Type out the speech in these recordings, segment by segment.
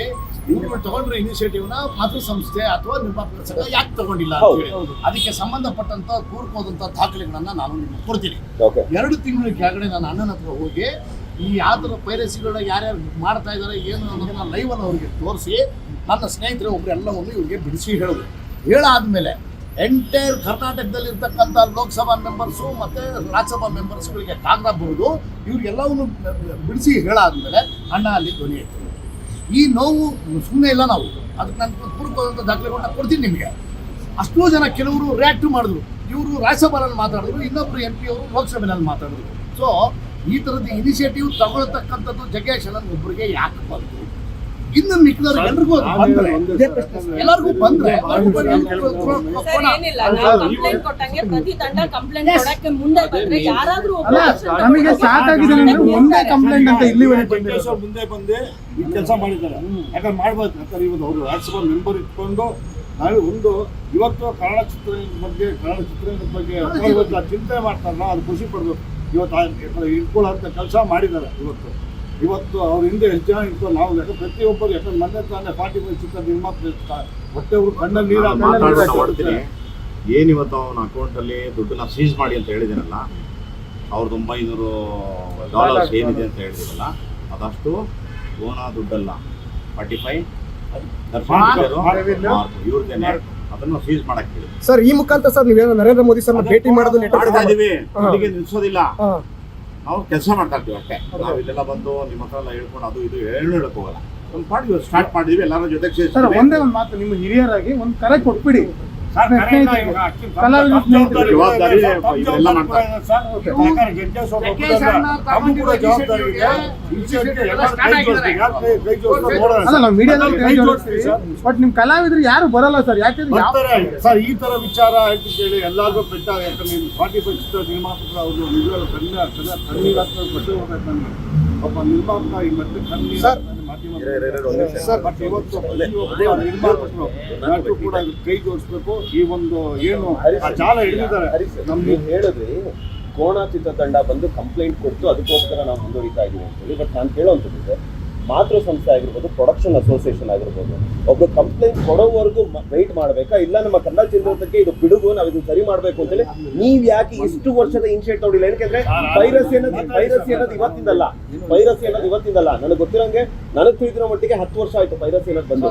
ಕೇಳ್ತೀವಿ ಇವ್ರು ತಗೊಂಡ್ರೆ ಇನಿಷಿಯೇಟಿವ್ನ ಮಾತೃ ಸಂಸ್ಥೆ ಅಥವಾ ನಿರ್ಮಾಪಕರ ಸಂಘ ಯಾಕೆ ತಗೊಂಡಿಲ್ಲ ಅಂತ ಹೇಳಿ. ಅದಕ್ಕೆ ಸಂಬಂಧಪಟ್ಟಂತ ಕೂರ್ಕೋದಂತ ದಾಖಲೆಗಳನ್ನ ನಾನು ನಿಮ್ಗೆ ಕೊಡ್ತೀನಿ. ಓಕೆ ಎರಡು ತಿಂಗಳ ಕೆಳಗಡೆ ನಾನು ಅಣ್ಣನ ಹತ್ರ ಹೋಗಿ ಈ ಯಾವ ಥರ ಪೈರಸಿಗಳನ್ನ ಯಾರ್ಯಾರು ಮಾಡ್ತಾ ಇದ್ದಾರೆ ಏನು ಅನ್ನೋದನ್ನ ಲೈವ್ ಅಲ್ಲಿ ಅವ್ರಿಗೆ ತೋರಿಸಿ ನನ್ನ ಸ್ನೇಹಿತರೆ ಒಬ್ರು ಎಲ್ಲವನ್ನು ಇವ್ರಿಗೆ ಬಿಡಿಸಿ ಹೇಳುದು. ಹೇಳಾದ್ಮೇಲೆ ಎಂಟೈರ್ ಕರ್ನಾಟಕದಲ್ಲಿ ಇರ್ತಕ್ಕಂಥ ಲೋಕಸಭಾ ಮೆಂಬರ್ಸು ಮತ್ತು ರಾಜ್ಯಸಭಾ ಮೆಂಬರ್ಸ್ಗಳಿಗೆ ಕಾಂಗ್ರೆಸ್ ಬರೋದು ಇವ್ರಿಗೆಲ್ಲವನ್ನು ಬಿಡಿಸಿ ಹೇಳಾದ್ಮೇಲೆ ಅಣ್ಣ ಅಲ್ಲಿ ಧ್ವನಿ ಎತ್ತಿದ್ರು ಈ ನೋವು ಸುಮ್ಮನೆ ಇಲ್ಲ ನಾವು. ಅದಕ್ಕೆ ನಾನು ಪೂರ್ವಕವಾದಂಥ ದಾಖಲೆಗಳನ್ನ ಕೊಡ್ತೀನಿ ನಿಮಗೆ. ಅಷ್ಟೋ ಜನ ಕೆಲವರು ರಿಯಾಕ್ಟ್ ಮಾಡಿದ್ರು. ಇವರು ರಾಜ್ಯಸಭೆಯಲ್ಲಿ ಮಾತಾಡಿದ್ರು, ಇನ್ನೊಬ್ರು ಎಂ ಪಿ ಅವರು ಲೋಕಸಭೆಯಲ್ಲಿ ಮಾತಾಡಿದ್ರು. ಸೊ ಈ ಥರದ ಇನಿಷಿಯೇಟಿವ್ ತಗೊಳ್ತಕ್ಕಂಥದ್ದು ಜಗ್ಗೇಶ್ ಅಲ್ಲ ಒಬ್ಬರಿಗೆ ಯಾಕೆ ಬಂತು? ಇನ್ನು ಮಿಕ್ಕಿದವ್ರಿಗೆ ಎಲ್ರಿಗೂ ಅದು ಬಂದ್ರೆ ಎಲ್ಲರಿಗೂ ಬಂದ್ರೆ ನಮಗೆ ಸಾಕ್ ಆಗಿದೆ ಅಂದ್ರೆ ಒಂದೇ ಕಂಪ್ಲೇಂಟ್ ಅಂತ ಇಲ್ಲಿವರೆಗೆ ಮುಂದೆ ಬಂದೆ ಈ ಕೆಲಸ ಮಾಡಿದ್ದಾರೆ ಯಾಕಂದ್ರೆ ಮಾಡ್ಬೋದು ಯಾಕಂದ್ರೆ ಇವತ್ತು ಅವರು ರಾಜ್ಯಸಭಾ ಮೆಂಬರ್ ಇಟ್ಕೊಂಡು ನಾವು ಒಂದು ಇವತ್ತು ಕನ್ನಡ ಚಿತ್ರ ಬಗ್ಗೆ ಕನ್ನಡ ಚಿತ್ರದ ಬಗ್ಗೆ ಇವತ್ತು ಚಿಂತೆ ಮಾಡ್ತಾರಲ್ಲ ಅದು ಖುಷಿ ಪಡ್ಬೇಕು ಇವತ್ತು ಇಟ್ಕೊಳ್ಳೋ ಕೆಲಸ ಮಾಡಿದ್ದಾರೆ ಇವತ್ತು ಇವತ್ತು ಅವ್ರ ಹಿಂದೆ ಎಷ್ಟು ಜನ ನಾವು ಯಾಕಂದ್ರೆ ಪ್ರತಿಯೊಬ್ಬರು ಯಾಕಂದ್ರೆ ಮೊನ್ನೆ ತಾನೆ ಫಾರ್ಟಿ ಫೈವ್ ಚಿತ್ರ ಹೊಟ್ಟೆ ಅವ್ರು ಕಣ್ಣಲ್ಲಿ ನೀರು ಏನು ಇವತ್ತು ಅವನ ಅಕೌಂಟಲ್ಲಿ ದುಡ್ಡನ್ನ ಸೀಸ್ ಮಾಡಿ ಅಂತ ಹೇಳಿದಿರಲ್ಲ ಅವ್ರದ್ದು ಒಂಬೈನೂರು ಡಾಲರ್ಸ್ ಏನಿದೆ ಅಂತ ಹೇಳಿದಿರಲ್ಲ ಅದಷ್ಟು ಓನಾ ದುಡ್ಡಲ್ಲ. ಫಾರ್ಟಿ ಫೈವ್ ಇವ್ರದ್ದೇನೆ ಅದನ್ನು ಸೀಸ್ ಮಾಡಕ್ಕೆ ಸರ್ ಈ ಮುಖಾಂತರ ಸರ್ ನೀವೇನು ನರೇಂದ್ರ ಮೋದಿ ಸರ್ ಭೇಟಿ ಮಾಡೋದು ಮಾಡ್ತಾ ನಾವು ಕೆಲಸ ಮಾಡ್ತಾ ಇರ್ತೀವಿ ಅಷ್ಟೇ. ನಾವು ಇಲ್ಲೆಲ್ಲ ಬಂದು ನಿಮ್ಮ ಹತ್ರ ಎಲ್ಲ ಹೇಳ್ಕೊಂಡು ಅದು ಇದು ಹೇಳು ಹೇಳಕ್ ಹೋಗಲ್ಲ. ಒಂದು ಪಾಡಿ ಸ್ಟಾರ್ಟ್ ಮಾಡಿದೀವಿ ಎಲ್ಲರ ಜೊತೆಗೆ ಸರ್ ಒಂದೇ ಒಂದು ಮಾತು ನಿಮ್ಮ ಹಿರಿಯರಾಗಿ ಒಂದು ಕರೆ ಕೊಟ್ಬಿಡಿ. ಜವಾಬ್ದಾರಿ ಮಾಡ್ತಾರೆ. ಬಟ್ ನಿಮ್ ಕಲಾವಿದ್ರು ಯಾರು ಬರಲ್ಲ ಸರ್? ಯಾಕಂದ್ರೆ ಸರ್ ಈ ತರ ವಿಚಾರ ಆಯ್ತು ಕೇಳಿ ಎಲ್ಲಾರ್ಗೂ ಬೆಟ್ಟ ಯಾಕಂದ್ರೆ ಫಾರ್ಟಿ ಫೈವ್ ಚಿತ್ರ ನಿರ್ಮಾಪಕರು ಅವರು ನಿಜವಾಗ್ಲೂ ಕಣ್ಣ ಕಣ್ಣ ಕಣ್ಣೀರು ಹಾಕ್ತಾರೆ ಬಟ್ಟೆ ಹೋಗ್ಬೇಕು ನನಗೆ. ಒಬ್ಬ ನಿರ್ಮಾಪಕ ಈ ಮತ್ತೆ ಕಣ್ಣೀರು ಸರ್. ಬಟ್ ಇವತ್ತು ನಿರ್ಮಾಪಕರು ಕೂಡ ಕೈ ಜೋಡಿಸ್ಬೇಕು. ಈ ಒಂದು ಏನು ಜಾಲ ಹಿಡಿದಿದ್ದಾರೆ. ನಮ್ಗೆ ಹೇಳಿದ್ರಿ ಹೇಳಿದ್ರಿ ಕೋಣ ಚಿತ್ರತಂಡ ಬಂದು ಕಂಪ್ಲೇಂಟ್ ಕೊಟ್ಟು ಅದಕ್ಕೋಸ್ಕರ ನಾವು ಮುಂದುವರಿತಾ ಇದೀವಿ ಅಂತ ಹೇಳಿ. ಬಟ್ ನಾನು ಕೇಳೋಂಥದ್ದಿದೆ ಮಾತೃ ಸಂಸ್ಥೆ ಆಗಿರ್ಬೋದು ಪ್ರೊಡಕ್ಷನ್ ಅಸೋಸಿಯೇಷನ್ ಆಗಿರ್ಬೋದು. ಒಬ್ರು ಕಂಪ್ಲೇಂಟ್ ಕೊಡೋವರೆಗೂ ವೆಯ್ಟ್ ಮಾಡಬೇಕಾ? ಇಲ್ಲ, ನಮ್ಮ ಕನ್ನಡ ಚಿತ್ರದಕ್ಕೆ ಇದು ಬಿಡುಗು, ನಾವು ಇದನ್ನ ಸರಿ ಮಾಡಬೇಕು ಅಂತೇಳಿ ನೀವ್ ಯಾಕೆ ಇಷ್ಟು ವರ್ಷದ ಇನ್ಶಿಯೇಟ್ ನೋಡಿಲ್ಲ ಏನಕ್ಕೆ ವೈರಸ್ ಅನ್ನೋದು ವೈರಸ್ ಅನ್ನೋದು ಇವತ್ತಿಂದಲ್ಲ. ವೈರಸ್ ಅನ್ನೋದು ಇವತ್ತಿಂದಲ್ಲ. ನನಗೆ ಗೊತ್ತಿರೋಂಗೆ ನನಗೆ ತಿಳಿದಿರೋ ಮಟ್ಟಿಗೆ ಹತ್ತು ವರ್ಷ ಆಯ್ತು ವೈರಸ್ ಅನ್ನೋದು ಬಂದು.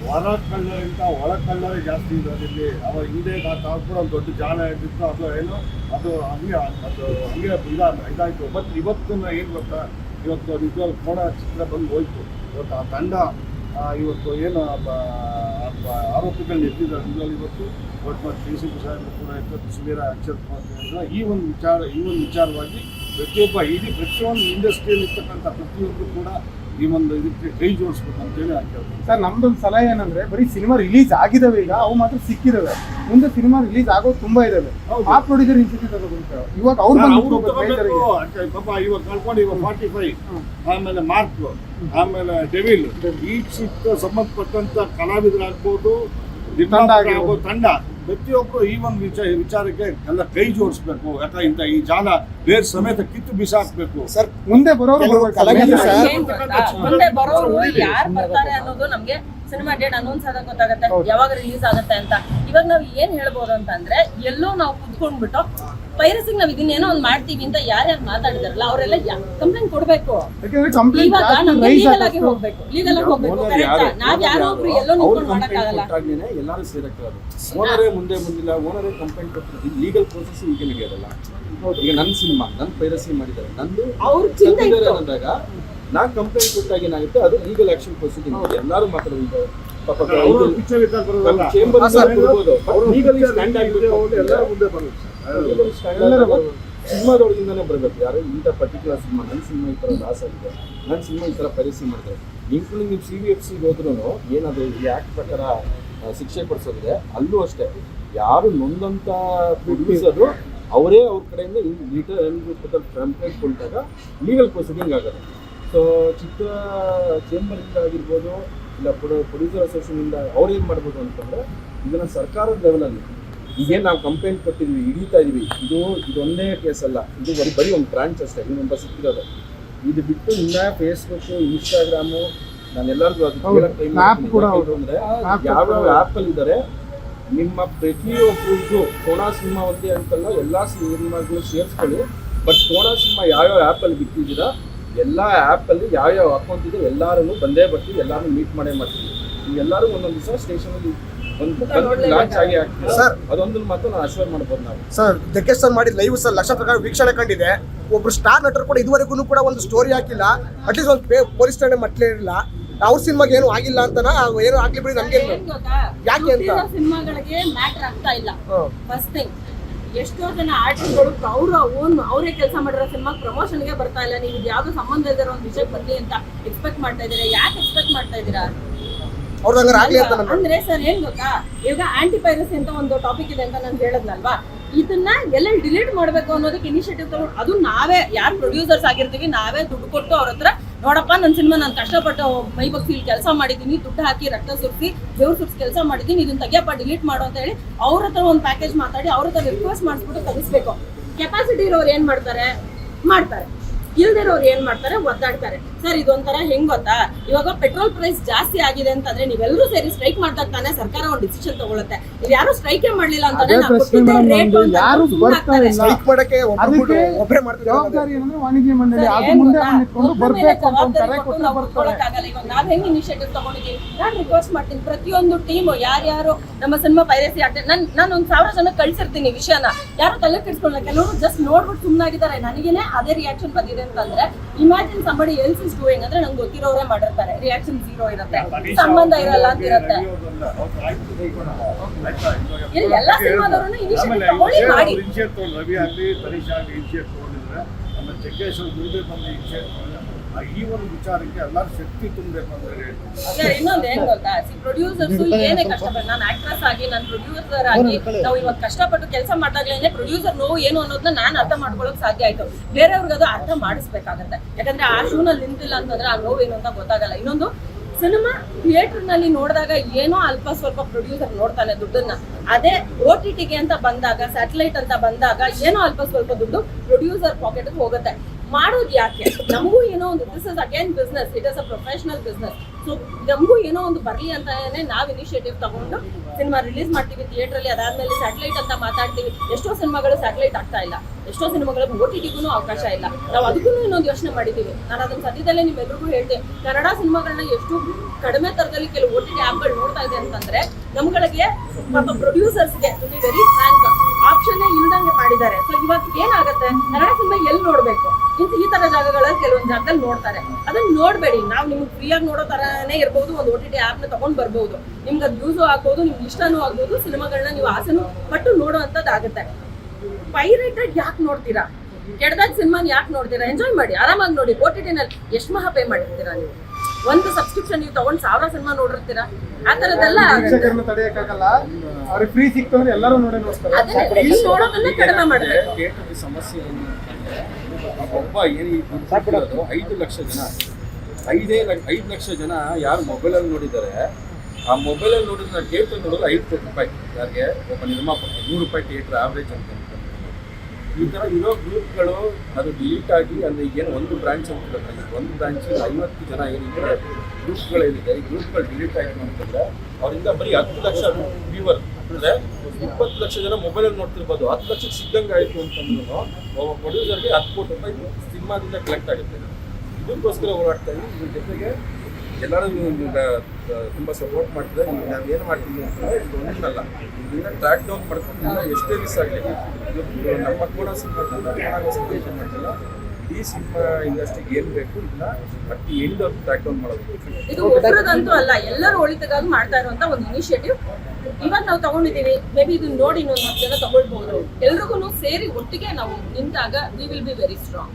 ಇಲ್ಲಿ ಹೊರ ಕಳ್ಳರಿಗಿಂತ ಒಳ ಕಳ್ಳರೇ ಜಾಸ್ತಿ ಇರೋದು ಇಲ್ಲಿ ಅವಾಗ ಹಿಂದೆ ಕೂಡ ಒಂದು ದೊಡ್ಡ ಜಾಲ ಇದ್ದಿತ್ತು, ಅದು ಏನು? ಅದು ಹಂಗೆ ಅದು ಹಂಗೆ ಇದ ಇದಾಯ್ತು. ಬಟ್ ಇವತ್ತು ಏನು ಗೊತ್ತಾ? ಇವತ್ತು ನಿಜವಾಗ್ಲೂ ಕೋಣ ಚಿತ್ರ ಬಂದು ಹೋಯ್ತು. ಇವತ್ತು ಆ ತಂಡ ಇವತ್ತು ಏನು ಆರೋಪಿಗಳು ನಿಂತಿದ್ದಾರೆ ನಿಜವಾಗ್ಲೂ ಇವತ್ತು. ಇವತ್ತು ಮತ್ತು ಡಿ ಸಿ ಪಿ ಸಾಹೇಬರು ಕೂಡ ಇತ್ತು ಸುಮೀರ ಅಕ್ಷರ್ ಕುಮಾರ್. ಈ ಒಂದು ವಿಚಾರ ಈ ಒಂದು ವಿಚಾರವಾಗಿ ಪ್ರತಿಯೊಬ್ಬ ಇಡೀ ಪ್ರತಿಯೊಂದು ಇಂಡಸ್ಟ್ರಿಯಲ್ಲಿ ಇರ್ತಕ್ಕಂಥ ಪ್ರತಿಯೊಬ್ಬರು ಕೂಡ ಈ ಒಂದು ಇದಕ್ಕೆ ಕೈ ಜೋಡಿಸ್ಬೇಕು ಅಂತೇಳಿ ನಾನು ಕೇಳ್ತೀನಿ ಸರ್ ನಮ್ದೊಂದು ಸಲಹೆ ಏನಂದ್ರೆ ಬರೀ ಸಿನಿಮಾ ರಿಲೀಸ್ ಆಗಿದಾವೆ ಈಗ ಅವು ಮಾತ್ರ ಸಿಕ್ಕಿದಾವೆ. ಮುಂದೆ ಸಿನಿಮಾ ರಿಲೀಸ್ ಆಗೋದು ತುಂಬಾ ಇದಾವೆ. ಆ ಪ್ರೊಡ್ಯೂಸರ್ ಇನ್ಸ್ಟಿಟ್ಯೂಟ್ ತಗೋಬೇಕು ಇವಾಗ ಅವ್ರು ಪಾಪ ಇವಾಗ ಕಳ್ಕೊಂಡು ಇವಾಗ ಫಾರ್ಟಿ ಫೈವ್ ಆಮೇಲೆ ಮಾರ್ಕ್ ಆಮೇಲೆ ಡೆವಿಲ್ ಈ ಚಿತ್ರ ಸಂಬಂಧಪಟ್ಟಂತ ಕಲಾವಿದರಾಗ್ಬೋದು ತಂಡ. ಪ್ರತಿಯೊಬ್ಬರು ಈ ಒಂದು ವಿಚಾರ ವಿಚಾರಕ್ಕೆ ಎಲ್ಲ ಕೈ ಜೋಡಿಸ್ಬೇಕು. ಯಾಕಂದ್ರೆ ಇಂಥ ಈ ಜಾಲ ಬೇರೆ ಸಮೇತ ಕಿತ್ತು ಬಿಸಾಕ್ಬೇಕು. ಸರ್ ಮುಂದೆ ಬರೋರು. ಮುಂದೆ ಬರೋರು ಯಾರು ಬರ್ತಾರೆ ಅನ್ನೋದು ನಮ್ಗೆ ಸಿನಿಮಾ ಡೇಟ್ ಅನೌನ್ಸ್ ಆದಾಗ ಗೊತ್ತಾಗುತ್ತೆ. ಯಾವಾಗ ರಿಲೀಸ್ ಆಗುತ್ತೆ ಅಂತ. ಇವಾಗ ನಾವ್ ಏನ್ ಹೇಳ್ಬೋದು ಅಂತಂದ್ರೆ ಎಲ್ಲೋ ನಾವು ಕುತ್ಕೊಂಡ್ಬಿಟ್ಟು ಪೈರಸಿಗ್ ನಾವ್ ಇದನ್ನೇನೋ ಒಂದ್ ಮಾಡ್ತೀವಿ ಅಂತ ಯಾರ್ಯಾರು ಮಾತಾಡಿದಾರಲ್ಲ ಅವರೆಲ್ಲ ಕಂಪ್ಲೇಂಟ್ ಕೊಡ್ಬೇಕು. ಇವಾಗ ನಮ್ಗೆ ಲೀಗಲ್ ಆಗಿ ಹೋಗ್ಬೇಕು. ಲೀಗಲ್ ಆಗಿ ಹೋಗ್ಬೇಕು. ಕರೆಕ್ಟ್ ನಾವ್ ಯಾರೋ ಒಬ್ರು ಎಲ್ಲೋ ನಿಂತ್ಕೊಂಡು ಮಾಡಕ್ಕಾಗಲ್ಲ. ಎಲ್ಲರೂ ಸೇರಕ್ಕಾಗಲ್ಲ ಓನರೇ ಮುಂದೆ ಬಂದಿಲ್ಲ ಓನರೇ ಕಂಪ್ಲೇಂಟ್ ಕೊಟ್ಟಿದ್ದು ಲೀಗಲ್ ಪ್ರೋಸೆಸ್ ಈಗ ನಡೆಯೋದಲ್ಲ ಈಗ ನನ್ನ ಸಿನಿಮಾ ನನ್ನ ಪೈರಸಿ ಮಾಡಿದ್ದಾರೆ. ನಂದು ಅವ್ರ ಚಿಂತೆ ಅಂದಾಗ ನಾ ಕಂಪ್ಲೇಂಟ್ ಕೊಟ್ಟಾಗ ಏನಾಗುತ್ತೆ ಅದು ಲೀಗಲ್ ಆಕ್ಷನ್ ಪ್ರೊಸೀಡಿಂಗ್ ಎಲ್ಲಾರು ಮಾತಾಡೋದು ಪಾಪ ಚೇಂಬರ್ ಅವರು ಸ್ಟ್ಯಾಂಡ್ ಮುಂದೆ ಎಲ್ಲರೂ ಮುಂದೆ ಬರುತ್ತೆ. ಸ್ಟ್ಯಾಂಡ್ ಸಿನಿಮಾದೊಳಗಿಂದಾನೇ ಬರಬೇಕು. ಯಾರು ಇಂಥ ಪರ್ಟಿಕ್ಯುಲರ್ ಸಿನಿಮಾ ನನ್ನ ಸಿನಿಮಾ ಈ ಥರ ಲಾಸ್ ಆಗಿದೆ. ನನ್ನ ಸಿನಿಮಾ ಈ ಥರ ಪರಿಸ್ಥಿತಿ ಮಾಡಿದೆ ಇನ್ಕ್ಲೂಡಿಂಗ್ ನೀವು ಸಿ ವಿ ಎಫ್ ಸಿಗೆ ಹೋದ್ರೂ ಏನದು ಈ ಆ್ಯಕ್ಟ್ ಪ್ರಕಾರ ಶಿಕ್ಷೆ ಪಡಿಸೋದಿದೆ ಅಲ್ಲೂ ಅಷ್ಟೇ. ಯಾರು ನೊಂದಂಥ ಪ್ರೊಡ್ಯೂಸರು ಅವರೇ ಅವ್ರ ಕಡೆಯಿಂದ ರಿಟರ್ನ್ ಕಂಪ್ಲೇಂಟ್ ಕೊಟ್ಟಾಗ ಲೀಗಲ್ ಪ್ರೊಸೀಡಿಂಗ್ ಆಗುತ್ತೆ. ಸೊ ಚಿತ್ರ ಚೇಂಬರಿಂದ ಆಗಿರ್ಬೋದು, ಇಲ್ಲ ಪ್ರೊಡ್ಯೂಸರ್ ಅಸೋಸಿಯೇಷನಿಂದ ಅವ್ರು ಏನು ಮಾಡ್ಬೋದು ಅಂತಂದರೆ, ಇದನ್ನು ಸರ್ಕಾರದ ಲೆವೆಲಲ್ಲಿ ಈಗೇನು ನಾವು ಕಂಪ್ಲೇಂಟ್ ಕೊಟ್ಟಿದ್ವಿ ಹಿಡಿತಾ ಇದೀವಿ. ಇದು ಇದೊಂದೇ ಕೇಸ್ ಅಲ್ಲ. ಇದು ಬರೀ ಬರೀ ಒಂದು ಬ್ರಾಂಚ್ ಅಷ್ಟೇ ಇನ್ನೊಂದು ಸಿಕ್ಕಿರೋದು. ಇದು ಬಿಟ್ಟು ಇನ್ನ ಫೇಸ್ಬುಕ್ ಇನ್ಸ್ಟಾಗ್ರಾಮು ನಾನು ಎಲ್ಲರಿಗೂ ಅದು ಹೌದು. ಕೇಳಕ್ try App ಮಾಡ್ತೀನಿ. ಕೂಡ ಯಾಕೆ ಅಂದ್ರೆ ಯಾವ್ಯಾವ ಆಪ್ ಅಲ್ಲಿ ಇದ್ದಾರೆ ನಿಮ್ಮ ಪ್ರತಿಯೊಬ್ಬರಿಗೂ ಕೋಣ ಸಿನಿಮಾ ಒಂದೇ ಅಂತಲ್ಲ ಎಲ್ಲಾ ಸಿನಿಮಾಗಳು ಸೇರಿಸ್ಕೊಳ್ಳಿ ಬಟ್ ಕೋಣ ಸಿನಿಮಾ ಯಾವ್ಯಾವ ಆ್ಯಪ್ ಅಲ್ಲಿ ಬಿಟ್ಟಿದ್ದೀರಾ ಎಲ್ಲಾ ಆ್ಯಪ್ ಅಲ್ಲಿ ಯಾವ್ಯಾವ ಅಕೌಂಟ್ ಇದೆ ಎಲ್ಲಾರು ಬಂದೇ ಬರ್ತೀವಿ ಎಲ್ಲಾರು ಮೀಟ್ ಮಾಡೇ ಮಾಡ್ತೀವಿ. ನೀವೆಲ್ಲರೂ ಒಂದೊಂದು ದಿವಸ ಸ್ಟೇಷನ್ ಅಲ್ಲಿ ಒಂದು ಲಾಂಚ್ ಆಗಿ ಸರ್. ಅದೊಂದು ಮಾತು ನಾನು ಅಶ್ಯೂರ್ ಮಾಡ್ಬೋದು ನಾವು. ಸರ್ ಜಗ್ಗೇಶ್ ಸರ್ ಮಾಡಿದ ಲೈವ್ ಸರ್ ಲಕ್ಷ ಪ್ರಕಾರ ವೀಕ್ಷಣೆ ಕಂಡಿದೆ. ಒಬ್ರು ಸ್ಟಾರ್ ನಟರು ಕೂಡ ಇದುವರೆಗೂ ಕೂಡ ಒಂದು ಸ್ಟೋರಿ ಹಾಕಿಲ್ಲ. ಅಟ್ಲೀಸ್ಟ್ ಒಂದು ಪೊಲೀಸ್ ಠಾಣೆ ಮಟ್ಲೇ ಇರಲಿಲ್ಲ ಅವ್ರ ಸಿನಿಮಾಗೆ ಏನು ಆಗಿಲ್ಲ ಅಂತ ಏನು ಆಗ್ಲಿ ಬಿಡಿ ನಮ್ಗೆ ಯಾಕೆ ಅಂತ? ಸಿನಿಮಾಗಳಿಗೆ ಮ್ಯಾಟರ್ ಆಗ್ತಾ ಇಲ್ಲ. ಫಸ್ಟ್ ಥಿಂಗ್ ಎಷ್ಟೋ ಜನ ಆರ್ಟಿಸ್ಟ್ಗಳು ಅವ್ರ ಓನ್ ಅವರೇ ಕೆಲಸ ಮಾಡಿರೋ ಸಿನಿಮಾ ಪ್ರಮೋಷನ್ಗೆ ಬರ್ತಾ ಇಲ್ಲ. ನೀವು ಯಾವ್ದು ಸಂಬಂಧ ಇದ್ದಾರೆ ಒಂದು ವಿಷಯಕ್ಕೆ ಬನ್ನಿ ಅಂತ ಎಕ್ಸ್ಪೆಕ್ಟ್ ಮಾಡ್ತಾ ಇದ್ದೀರಾ? ಯಾಕೆ ಎಕ್ಸ್ಪೆಕ್ಟ್ ಮಾಡ್ತಾ ಇದ್ದೀರಾ? ಅವ್ರದ್ದು ಹಂಗಾರೆ ಆಗ್ಲಿ ಅಂತ ನನ್ನ ಅಂದ್ರೆ ಸರ್ ಏನ್ ಗೊತ್ತಾ? ಇವಾಗ ಆಂಟಿಪೈರಸ್ ಅಂತ ಒಂದು ಟಾಪಿಕ್ ಇದೆ ಅಂತ ನಾನು ಹೇಳದ್ನಲ್ವಾ? ಇದನ್ನ ಎಲ್ಲ ಡಿಲೀಟ್ ಮಾಡ್ಬೇಕು ಅನ್ನೋದಕ್ಕೆ ಇನಿಷಿಯೇಟಿವ್ ತಗೊಂಡು ಅದು ನಾವೇ ಯಾರು ಪ್ರೊಡ್ಯೂಸರ್ಸ್ ಆಗಿರ್ತೀವಿ ನಾವೇ ದುಡ್ಡು ಕೊಟ್ಟು ಅವ್ರ ಹತ್ರ ನೋಡಪ್ಪ ನನ್ನ ಸಿನಿಮಾ ನಾನು ಕಷ್ಟಪಟ್ಟು ಮೈ ಬಗ್ಸಿ ಕೆಲಸ ಮಾಡಿದ್ದೀನಿ ದುಡ್ಡು ಹಾಕಿ ರಕ್ತ ಸುರಿಸಿ ದೇವ್ರ ಸುರಿಸಿ ಕೆಲಸ ಮಾಡಿದ್ದೀನಿ ಇದನ್ನ ತೆಗಿಯಪ್ಪ ಡಿಲೀಟ್ ಮಾಡು ಅಂತ ಹೇಳಿ ಅವ್ರ ಹತ್ರ ಒಂದು ಪ್ಯಾಕೇಜ್ ಮಾತಾಡಿ ಅವ್ರ ಹತ್ರ ರಿಕ್ವೆಸ್ಟ್ ಮಾಡಿಸ್ಬಿಟ್ಟು ತೆಗಿಸ್ಬೇಕು ಕೆಪಾಸಿಟಿ ಇರೋರು ಏನ್ ಮಾಡ್ತಾರೆ? ಮಾಡ್ತಾರೆ. ಇಲ್ದಿರೋರು ಏನ್ ಮಾಡ್ತಾರೆ? ಒದ್ದಾಡ್ತಾರೆ. ಸರ್ ಇದೊಂಥರ ಹೆಂಗ್ ಗೊತ್ತಾ? ಇವಾಗ ಪೆಟ್ರೋಲ್ ಪ್ರೈಸ್ ಜಾಸ್ತಿ ಆಗಿದೆ ಅಂತಂದ್ರೆ ನೀವೆಲ್ಲರೂ ಸೇರಿ ಸ್ಟ್ರೈಕ್ ಮಾಡ್ದಾಗ ತಾನೇ ಸರ್ಕಾರ ಒಂದು ಡಿಸಿಷನ್ ತಗೊಳುತ್ತೆ. ಇದು ಯಾರು ಸ್ಟ್ರೈಕ್ ಮಾಡ್ಲಿಲ್ಲ ಅಂತಂದ್ರೆ ನಾವು ವಾಣಿಜ್ಯ ಮಂಡಳಿ. ನಾವು. ಇವಾಗ ನಾವ್ ಹೆಂಗ್ ಇನಿಷಿಯೇಟಿವ್ ನಾನು ರಿಕ್ವೆಸ್ಟ್ ಮಾಡ್ತೀನಿ. ಪ್ರತಿಯೊಂದು ಟೀಮ್ ಯಾರ್ಯಾರು ನಮ್ಮ ಸಿನಿಮಾ ಪೈರಸಿ ಆಗ್ತದೆ ನಾನು ನಾನು ಒಂದ್ ಸಾವಿರ ಜನ ಕಳ್ಸಿರ್ತೀನಿ ವಿಷಯನ. ಯಾರು ತಲೆ ಕೆಡ್ಸ್ಕೊಳ್ಳಲ್ಲ. ಕೆಲವರು ಜಸ್ಟ್ ನೋಡ್ಬಿಟ್ಟು ಸುಮ್ಮನಾಗಿದ್ದಾರೆ ನನಗೇನೆ ಅದೇ ರಿಯಾಕ್ಷನ್ ಬಂದಿದೆ ಅಂತಂದ್ರೆ imagine somebody else is doing ಅಂದ್ರೆ ನಂಗೆ ಗೊತ್ತಿರೋರೇ ಮಾಡಿರ್ತಾರೆ. ರಿಯಾಕ್ಷನ್ ಝೀರೋ ಇರುತ್ತೆ. ಸಂಬಂಧ ಇರಲ್ಲ ಅಂತ ಇರುತ್ತೆ. ಎಲ್ಲ ಸಿನಿಮಾದವರು initiative ತಗೊಳ್ಳಿ, ಮಾಡಿ. ಇನ್ಶಿಯೇಟ್ ತಗೊಂಡು ರವಿ ಆಗಲಿ ತನಿಷ್ ಆಗಲಿ ಇನ್ಶಿಯೇಟ್ ತಗೊಂಡಿದ್ರೆ ನಮ್ಮ ಜಗ್ಗೇಶ್ ಗುರುದೇವ್ ಬಂದು ಇನ್ಶಿಯೇಟ್ ಆ ಈ ಒಂದು ವಿಚಾರಕ್ಕೆ ಎಲ್ಲರೂ ಶಕ್ತಿ ತುಂಬಬೇಕು ಅಂತ ಹೇಳಿ. ಸರ್ ಇನ್ನೊಂದು ಏನ್ ಗೊತ್ತಾ? ಪ್ರೊಡ್ಯೂಸರ್ಸ್ ಏನೇ ಕಷ್ಟಪಟ್ಟು ನಾನು ಆಕ್ಟ್ರೆಸ್ ಆಗಿ ನಾನು ಪ್ರೊಡ್ಯೂಸರ್ ಆಗಿ ನಾವು ಇವಾಗ ಕಷ್ಟಪಟ್ಟು ಕೆಲಸ ಮಾಡಿದಾಗ್ಲೇನೆ ಪ್ರೊಡ್ಯೂಸರ್ ನೋವು ಏನು ಅನ್ನೋದನ್ನ ನಾನು ಅರ್ಥ ಮಾಡ್ಕೊಳ್ಳೋಕೆ ಸಾಧ್ಯ ಆಯ್ತು. ಬೇರೆಯವ್ರಿಗೆ ಅದು ಅರ್ಥ ಮಾಡಿಸ್ಬೇಕಾಗತ್ತೆ. ಯಾಕಂದ್ರೆ ಆ ಶೂನಲ್ಲಿ ನಿಂತಿಲ್ಲ ಅಂತಂದ್ರೆ ಆ ನೋವು ಏನು ಅಂತ ಗೊತ್ತಾಗಲ್ಲ. ಇನ್ನೊಂದು ಸಿನಿಮಾ ಥಿಯೇಟರ್ನಲ್ಲಿ ನೋಡಿದಾಗ ಏನೋ ಅಲ್ಪ ಸ್ವಲ್ಪ ಪ್ರೊಡ್ಯೂಸರ್ ನೋಡ್ತಾನೆ ದುಡ್ಡನ್ನ. ಅದೇ ಓ ಟಿ ಟಿಗೆ ಅಂತ ಬಂದಾಗ ಸ್ಯಾಟಲೈಟ್ ಅಂತ ಬಂದಾಗ ಏನೋ ಅಲ್ಪ ಸ್ವಲ್ಪ ದುಡ್ಡು ಪ್ರೊಡ್ಯೂಸರ್ ಪಾಕೆಟ್ ಹೋಗುತ್ತೆ. ಮಾಡೋದು ಯಾಕೆ? ನಮಗೂ ಏನೋ ಒಂದು this is again business it is a professional business so ನಮಗೂ ಏನೋ ಒಂದು ಬರಲಿ ಅಂತಾನೆ ನಾವು ಇನಿಷಿಯೇಟಿವ್ ತಗೊಂಡು ಸಿನಿಮಾ ರಿಲೀಸ್ ಮಾಡ್ತೀವಿ ಥಿಯೇಟರ್ ಅಲ್ಲಿ ಅದಾದ್ಮೇಲೆ ಸ್ಯಾಟಲೈಟ್ ಅಂತ ಮಾತಾಡ್ತೀವಿ. ಎಷ್ಟೋ ಸಿನಿಮಾಗಳು ಸ್ಯಾಟಲೈಟ್ ಆಗ್ತಾ ಇಲ್ಲ. ಎಷ್ಟೋ ಸಿನಿಮಾಗಳು ಓ ಟಿ ಟಿಗೂ ಅವಕಾಶ ಇಲ್ಲ. ನಾವು ಅದಕ್ಕೂ ಇನ್ನೊಂದು ಯೋಚನೆ ಮಾಡಿದ್ದೀವಿ ನಾನು ಅದನ್ನ ಸದ್ಯದಲ್ಲೇ ನಿಮ್ಮೆಲ್ಲರಿಗೂ ಹೇಳ್ತೀನಿ ಕನ್ನಡ ಸಿನಿಮಾಗಳನ್ನ ಎಷ್ಟು ಕಡಿಮೆ ತರದಲ್ಲಿ ಕೆಲವು ಓ ಟಿ ಟಿ ಆ್ಯಪ್ಗಳು ನೋಡ್ತಾ ಇದೆ ಅಂತಂದ್ರೆ ನಮ್ಗಳಿಗೆ ಪಾಪ ಪ್ರೊಡ್ಯೂಸರ್ಸ್ಗೆ ಟು ವೆರಿ ಫ್ರಾಂಕ್ ಆಪ್ಷನ್ ಇಲ್ದಂಗೆ ಮಾಡಿದ್ದಾರೆ. ಸೊ ಇವತ್ತು ಏನಾಗುತ್ತೆ? ಕನ್ನಡ ಸಿನಿಮಾ ಎಲ್ಲಿ ನೋಡ್ಬೇಕು? ಇಂತ ಈ ತರ ಜಾಗಗಳಲ್ಲಿ ಕೆಲವೊಂದು ಜಾಗದಲ್ಲಿ ನೋಡ್ತಾರೆ. ಅದನ್ನ ನೋಡ್ಬೇಡಿ. ನಾವು ನಿಮ್ಗೆ ಫ್ರೀಯಾಗಿ ನೋಡೋ ತರಾನೇ ಇರ್ಬೋದು, ಒಂದು ಓ ಟಿ ಟಿ ಆ್ಯಪ್ನ ತಗೊಂಡ್ ಬರ್ಬೋದು. ನಿಮ್ಗೆ ಅದು ಯೂಸು ಆಗ್ಬೋದು, ನಿಮ್ಗೆ ಇಷ್ಟನೂ ಆಗ್ಬೋದು ಸಿನಿಮಾಗಳನ್ನ ನೀವು ಆಸೆನೂ ಪಟ್ಟು ನೋಡುವಂಥದ್ದು ಆಗುತ್ತೆ ಪೈರೇಟೆಡ್ ಯಾಕೆ ನೋಡ್ತೀರಾ? ಕೆಡ್ದಾಗ ಸಿನಿಮಾನ ಯಾಕೆ ನೋಡ್ತೀರಾ? ಎಂಜಾಯ್ ಮಾಡಿ. ಆರಾಮಾಗಿ ನೋಡಿ. ಓ ಟಿ ಟಿನಲ್ಲಿ ಎಷ್ಟು ಮಹಾ ಪೇ ಮಾಡಿರ್ತೀರಾ ನೀವು? ಒಂದು ಸಬ್ಸ್ಕ್ರಿಪ್ಷನ್ ನೀವು ತಗೊಂಡು ಸಾವಿರ ಸಿನಿಮಾ ನೋಡಿರ್ತೀರಾ? ಆ ತರದೆಲ್ಲ ವೀಕ್ಷಕರನ್ನ ತಡೆಯಕ್ಕಾಗಲ್ಲ. ಅವ್ರಿಗೆ ಫ್ರೀ ಸಿಕ್ತು ಅಂದ್ರೆ ಎಲ್ಲರೂ ನೋಡೇ ನೋಡ್ತಾರೆ. ಇಲ್ಲಿ ನೋಡೋದನ್ನ ಕಡಿಮೆ ಮಾಡಬೇಕು. ಥಿಯೇಟರ್ ಸಮಸ್ಯೆ ಏನು ಒಬ್ಬ ಏನು ಐದು ಲಕ್ಷ ಜನ. ಐದೇ ಲಕ್ಷ ಐದು ಲಕ್ಷ ಜನ ಯಾರು ಮೊಬೈಲಲ್ಲಿ ನೋಡಿದ್ದಾರೆ ಆ ಮೊಬೈಲಲ್ಲಿ ನೋಡಿದ್ರೆ ಥಿಯೇಟರ್ ನೋಡೋದು ಐದು ಕೋಟಿ ರೂಪಾಯಿ. ಯಾರಿಗೆ? ಒಬ್ಬ ನಿರ್ಮಾಪಕ ನೂರು ರೂಪಾಯಿ ಥಿಯೇಟರ್ ಆವ್ರೇಜ್ ಅಂತ. ಈ ಥರ ಇರೋ ಗ್ರೂಪ್ಗಳು ಅದು ಡಿಲೀಟ್ ಆಗಿ ಅಂದರೆ ಏನು ಒಂದು ಬ್ರಾಂಚ್ ಅಂತ ಒಂದು ಬ್ರಾಂಚಲ್ಲಿ ಐವತ್ತು ಜನ ಏನಿದೆ ಗ್ರೂಪ್ಗಳೇನಿದೆ, ಈ ಗ್ರೂಪ್ಗಳು ಡಿಲೀಟ್ ಆಯಿತು ಅಂತಂದ್ರೆ ಅವರಿಂದ ಬರೀ ಹತ್ತು ಲಕ್ಷ ವ್ಯೂವರ್ ಅಂದರೆ ಇಪ್ಪತ್ತು ಲಕ್ಷ ಜನ ಮೊಬೈಲಲ್ಲಿ ನೋಡ್ತಿರ್ಬೋದು. ಹತ್ತು ಲಕ್ಷಕ್ಕೆ ಸಿಕ್ಕಂಗೆ ಆಯಿತು ಅಂತಂದ್ರೂ ಒಬ್ಬ ಪ್ರೊಡ್ಯೂಸರ್ಗೆ ಹತ್ತು ಕೋಟಿ ರೂಪಾಯಿ ಸಿನಿಮಾದಿಂದ ಕಲೆಕ್ಟ್ ಆಗುತ್ತೆ. ಇದಕ್ಕೋಸ್ಕರ ಹೋರಾಡ್ತಾ ಇದ್ದೀವಿ ಇದ್ರ ಜೊತೆಗೆ ಎಲ್ಲರೂ ತುಂಬ ಸಪೋರ್ಟ್ ಮಾಡ್ತಿದ್ರೆ ನಾವು ಏನು ಮಾಡ್ತೀವಿ ಅಂತಂದರೆ ಇದು ಒಂದಲ್ಲ. ಇದನ್ನ ಟ್ರ್ಯಾಕ್ ಡೌನ್ ಮಾಡ್ಕೊಂಡು ಇನ್ನೂ ಎಷ್ಟೇ ಮಿಸ್ ಆಗಲಿ ನಮ್ಮ ಕೂಡ ಮಾಡ್ತಿಲ್ಲ. ಮಾಡಿಲ್ಲ ಇಡೀ ಸಿನಿಮಾ ಇಂಡಸ್ಟ್ರಿಗೆ ಏನು ಬೇಕು ಇದನ್ನ ಅಟ್ ಎಂಡ್ ಅವ್ರು ಟ್ರ್ಯಾಕ್ ಡೌನ್ ಮಾಡಬೇಕು ಇದು ಒಬ್ಬರದಂತೂ ಅಲ್ಲ, ಎಲ್ಲರೂ ಒಳಿತಿಗಾಗಿ ಮಾಡ್ತಾ ಇರುವಂತ ಒಂದು ಇನಿಷಿಯೇಟಿವ್ ಇವಾಗ ನಾವು ತಗೊಂಡಿದ್ದೀವಿ ಮೇ ಬಿ ಇದನ್ನ ನೋಡಿ ಇನ್ನೊಂದು ಜನ ತಗೊಳ್ಬಹುದು ಎಲ್ರಿಗೂ ಸೇರಿ ಒಟ್ಟಿಗೆ ನಾವು ನಿಂತಾಗ we will be very strong